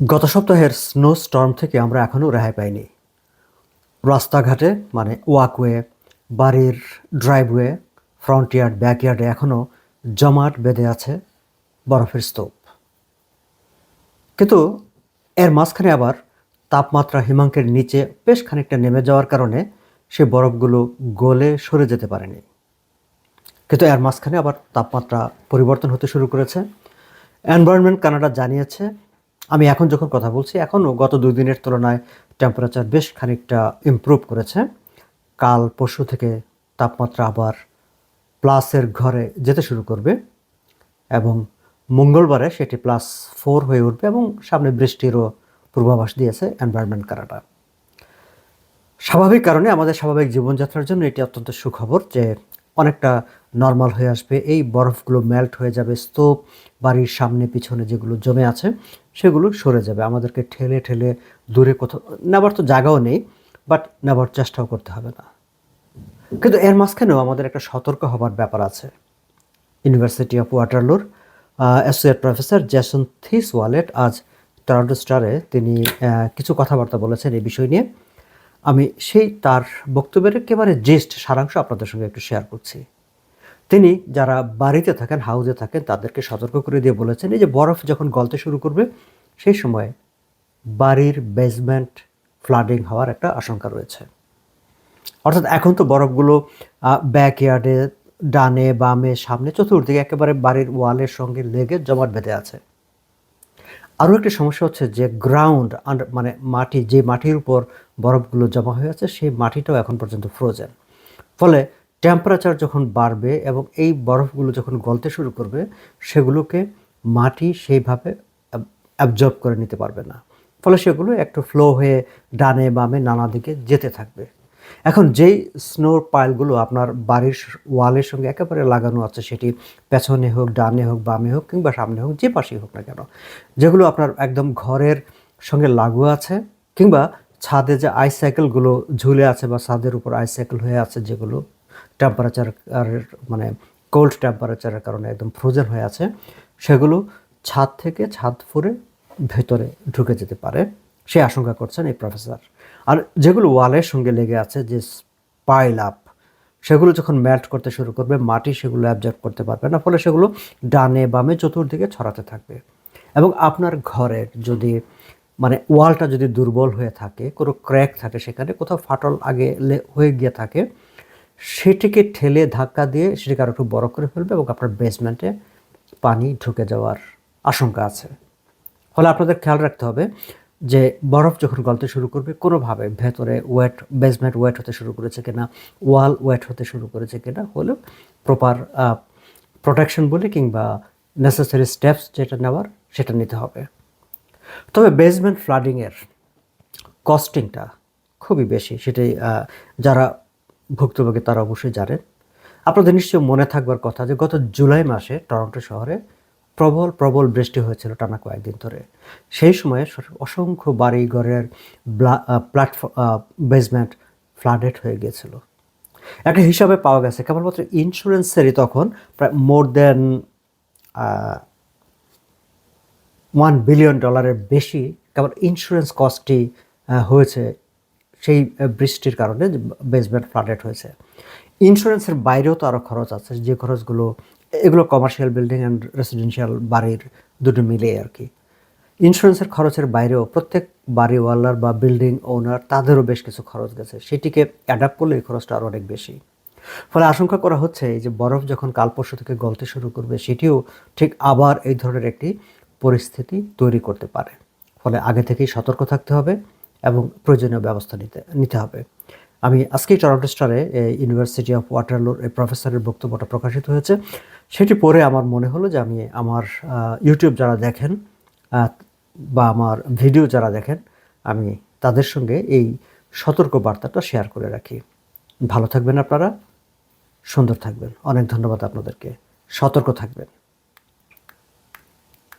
গত সপ্তাহের snow Sturm থেকে আমরা এখনও রেহাই পাইনি। রাস্তাঘাটে মানে ওয়াকওয়ে বাড়ির ড্রাইভওয়ে ফ্রন্ট ইয়ার্ড ব্যাকয়ার্ডে এখনও জমাট বেঁধে আছে বরফের স্তূপ। কিন্তু এর মাঝখানে আবার তাপমাত্রা হিমাঙ্কের নিচে বেশ খানিকটা নেমে যাওয়ার কারণে সে বরফগুলো গলে সরে যেতে পারেনি। কিন্তু এর মাঝখানে আবার তাপমাত্রা পরিবর্তন হতে শুরু করেছে। এনভায়রনমেন্ট কানাডা জানিয়েছে আমি এখন যখন কথা বলছি এখনও গত দুই দিনের তুলনায় টেম্পারেচার বেশ খানিকটা ইমপ্রুভ করেছে। কাল পরশু থেকে তাপমাত্রা আবার প্লাসের ঘরে যেতে শুরু করবে এবং মঙ্গলবারে সেটি প্লাস ফোর হয়ে উঠবে এবং সামনে বৃষ্টিরও পূর্বাভাস দিয়েছে এনভায়রনমেন্ট কানাডা স্বাভাবিক কারণে আমাদের স্বাভাবিক জীবনযাত্রার জন্য এটি অত্যন্ত সুখবর যে অনেকটা নর্মাল হয়ে আসবে। এই বরফগুলো মেল্ট হয়ে যাবে। স্তূপ, বাড়ির সামনে, পিছনে যেগুলো জমে আছে, সেগুলো সরে যাবে। আমাদেরকে ঠেলে ঠেলে দূরে কোথাও নেবার তো জায়গাও নেই বাট নেবার চেষ্টাও করতে হবে না। কিন্তু এর মাঝখানেও আমাদের একটা সতর্ক হবার ব্যাপার আছে। ইউনিভার্সিটি অফ ওয়াটারলোর associate professor Jason this wallet আজ টরন্টো স্টারে তিনি কিছু কথাবার্তা বলেছেন এই বিষয় নিয়ে। আমি সেই তার বক্তব্যের একেবারে জেস্ট সারাংশ আপনাদের সঙ্গে একটু শেয়ার করছি। তিনি যারা বাড়িতে থাকেন হাউসে থাকেন, তাদেরকে সতর্ক করে দিয়ে বলেছেন, এই যে বরফ যখন গলতে শুরু করবে, সেই সময় বাড়ির বেসমেন্ট ফ্লাডিং হওয়ার একটা আশঙ্কা রয়েছে। অর্থাৎ এখন তো বরফগুলো ব্যাকয়ার্ডে ডানে, বামে, সামনে, চতুর্দিকে একেবারে বাড়ির ওয়ালের সঙ্গে লেগে জমাট বেঁধে আছে। আরও একটি সমস্যা হচ্ছে যে গ্রাউন্ড মানে মাটি, যে মাটির উপর বরফগুলো জমা হয়ে আছে, সেই মাটিটাও এখন পর্যন্ত ফ্রোজেন ফলে টেম্পারেচার যখন বাড়বে এবং এই বরফগুলো যখন গলতে শুরু করবে, সেগুলোকে মাটি সেইভাবে অ্যাবজর্ব করে নিতে পারবে না। ফলে সেগুলো একটু ফ্লো হয়ে ডানে বামে নানা দিকে যেতে থাকবে। এখন যেই স্নোর পাইলগুলো আপনার বাড়ির ওয়ালের সঙ্গে একেবারে লাগানো আছে, সেটি পেছনে হোক, ডানে হোক, বামে হোক কিংবা সামনে হোক, যে পাশেই হোক না কেন, যেগুলো আপনার একদম ঘরের সঙ্গে লাগু আছে কিংবা ছাদে যে আইসাইকেলগুলো ঝুলে আছে বা ছাদের উপর আইসাইকেল হয়ে আছে যেগুলো টেম্পারেচার আর মানে কোল্ড টেম্পারেচারের কারণে একদম ফ্রোজেন হয়ে আছে, সেগুলো ছাদ থেকে ছাদ ফুরে ভেতরে ঢুকে যেতে পারে, সে আশঙ্কা করছেন এই প্রফেসর আর যেগুলো ওয়ালের সঙ্গে লেগে আছে, যে পাইল আপ সেগুলো যখন মেল্ট করতে শুরু করবে, মাটি সেগুলো অ্যাবজর্ব করতে পারবে না, ফলে সেগুলো ডানে বামে চতুর্দিকে ছড়াতে থাকবে। এবং আপনার ঘরের যদি মানে ওয়ালটা যদি দুর্বল হয়ে থাকে, কোনো ক্র্যাক থাকে সেখানে, কোথাও ফাটল আগে হয়ে গিয়ে থাকে সেটিকে ঠেলে ধাক্কা দিয়ে সেটিকে আরও একটু বড় করে ফেলবে এবং আপনার বেসমেন্টে পানি ঢুকে যাওয়ার আশঙ্কা আছে। ফলে আপনাদের খেয়াল রাখতে হবে যে বরফ যখন গলতে শুরু করবে, কোনোভাবে ভেতরে ওয়েট বেসমেন্ট ওয়েট হতে শুরু করেছে কিনা ওয়াল ওয়েট হতে শুরু করেছে কিনা, হলেও প্রপার প্রোটেকশন বলে কিংবা নেসেসারি স্টেপস যেটা নেওয়ার সেটা নিতে হবে। তবে বেসমেন্ট ফ্লাডিংয়ের কস্টিংটা খুবই বেশি। সেটাই যারা ভুক্তভোগী তারা অবশ্যই জানেন। আপনাদের নিশ্চয়ই মনে থাকবার কথা যে গত জুলাই মাসে টরন্টো শহরে প্রবল প্রবল বৃষ্টি হয়েছিল টানা কয়েকদিন ধরে। সেই সময়ে অসংখ্য বাড়ি ঘরের প্ল্যাটফর্ম বেসমেন্ট ফ্লাডেড হয়ে গিয়েছিল। একটা হিসাবে পাওয়া গেছে, কেবলমাত্র ইন্স্যুরেন্সেরই তখন প্রায় মোর দেন ওয়ান বিলিয়ন ডলারের বেশি কেবল ইন্স্যুরেন্স কস্টই হয়েছে সেই বৃষ্টির কারণে বেসমেন্ট ফ্লাডেড হয়েছে। ইন্স্যুরেন্সের বাইরেও তো আরও খরচ আছে, যে খরচগুলো, এগুলো কমার্শিয়াল বিল্ডিং অ্যান্ড রেসিডেন্সিয়াল বাড়ির দুটো মিলে আর কি। ইন্স্যুরেন্সের খরচের বাইরেও প্রত্যেক বাড়িওয়ালার বা বিল্ডিং ওনার তাদেরও বেশ কিছু খরচ গেছে। সেটিকে অ্যাডাপ্ট করলে এই খরচটা আরও অনেক বেশি। ফলে আশঙ্কা করা হচ্ছে যে বরফ যখন কাল পরশু থেকে গলতে শুরু করবে, সেটিও ঠিক আবার এই ধরনের একটি পরিস্থিতি তৈরি করতে পারে। ফলে আগে থেকেই সতর্ক থাকতে হবে। এবং প্রয়োজনীয় ব্যবস্থা নিতে নিতে হবে। আমি আজকেই টরন্টো স্টারে ইউনিভার্সিটি অফ ওয়াটারলোর প্রফেসরের বক্তব্যটা প্রকাশিত হয়েছে। সেটি পড়ে আমার মনে হলো যে আমি আমার ইউটিউব যারা দেখেন বা আমার ভিডিও যারা দেখেন, আমি তাদের সঙ্গে এই সতর্ক বার্তাটা শেয়ার করে রাখি। ভালো থাকবেন আপনারা, সুন্দর থাকবেন। অনেক ধন্যবাদ আপনাদেরকে। সতর্ক থাকবেন।